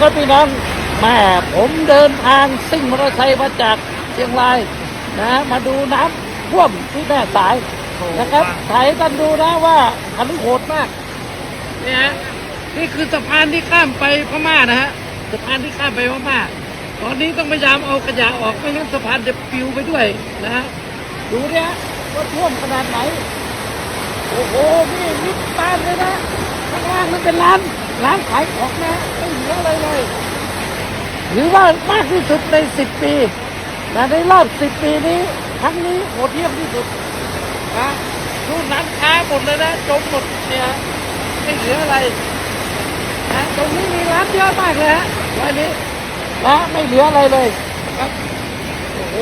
ครับพี่น้องแม่ผมเดินทางซิ่งมอเตอร์ไซค์มาจากเชียงรายนะ มาดูน้ำท่วมที่แม่สายนะครับถ่ายให้กันดูนะว่าอันนี้โหดมากเนี่ยฮะนี่คือสะพานที่ข้ามไปพม่านะฮะสะพานที่ข้ามไปพม่าตอนนี้ต้องพยายามเอาขยะออกไม่งั้นสะพานจะปลิวไปด้วยนะฮะดูเนี่ยว่าท่วมขนาดไหนโอ้โหนี่มิดบ้านเลยนะข้างล่างมันเป็นร้าน ร้านขายของนะไม่เหลืออะไรเลยหรือว่ามากที่สุดในสิบปีนะในรอบสิบปีนี้ครั้งนี้โหดเยี่ยมที่สุดนะดูร้านค้าหมดเลยนะจมหมดเนี่ยไม่เหลืออะไรนะตรงนี้มีร้านเยอะมากเลยฮะวันนี้นะไม่เหลืออะไรเลยครับโอ้โห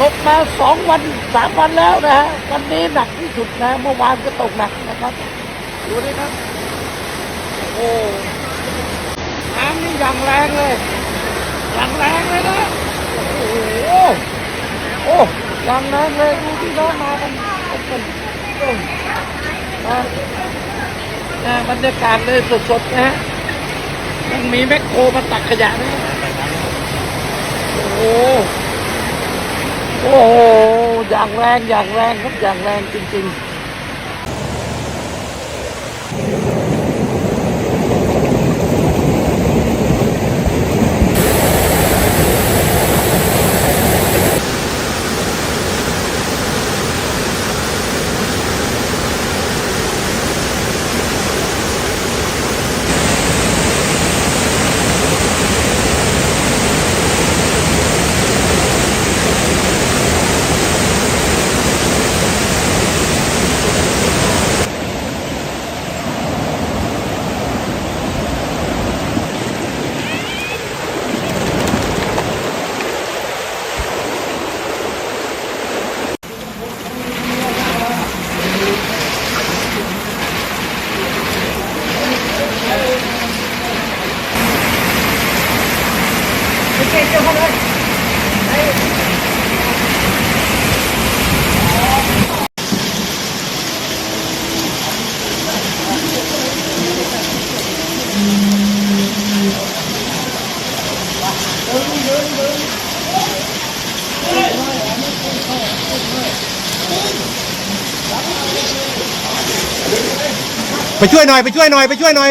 ตกมาสองวันสามวันแล้วนะฮะวันนี้หนักที่สุดนะเมื่อวานก็ตกหนักนะครับดูดิครับ โอ้น้ำนี่อย่างแรงเลยอย่างแรงเลยนะโอ้โหโอ้อย่างแรงเลยดูที่น้องมากันกันโอ้นะนะบรรยากาศเลยสดๆนะฮะยังมีแมคโครมาตักขยะนะโอ้โหโอ้โหอย่างแรงอย่างแรงครับอย่างแรงจริง ๆ ไปช่วยหน่อยไปช่วยหน่อยไปช่วยหน่อย